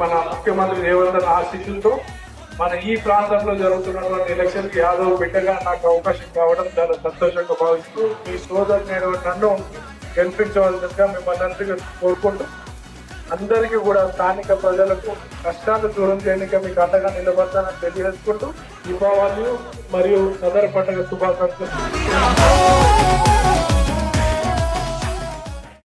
మన ముఖ్యమంత్రి రేవంత్ ఆశీస్సులతో మన ఈ ప్రాంతంలో జరుగుతున్నటువంటి ఎలక్షన్కి యాదవ్ బిడ్డగా నాకు అవకాశం కావడం చాలా సంతోషంగా భావిస్తూ మీ సోదరు నేను నన్ను గెలిపించవలసిందిగా మిమ్మల్ని అందరికీ కోరుకుంటూ అందరికీ కూడా స్థానిక ప్రజలకు కష్టాలు దూరం చేయడానికి మీకు అండగా నిలబడతానని తెలియజేసుకుంటూ దీపావళి మరియు సదర పండుగ శుభాకాంక్షలు.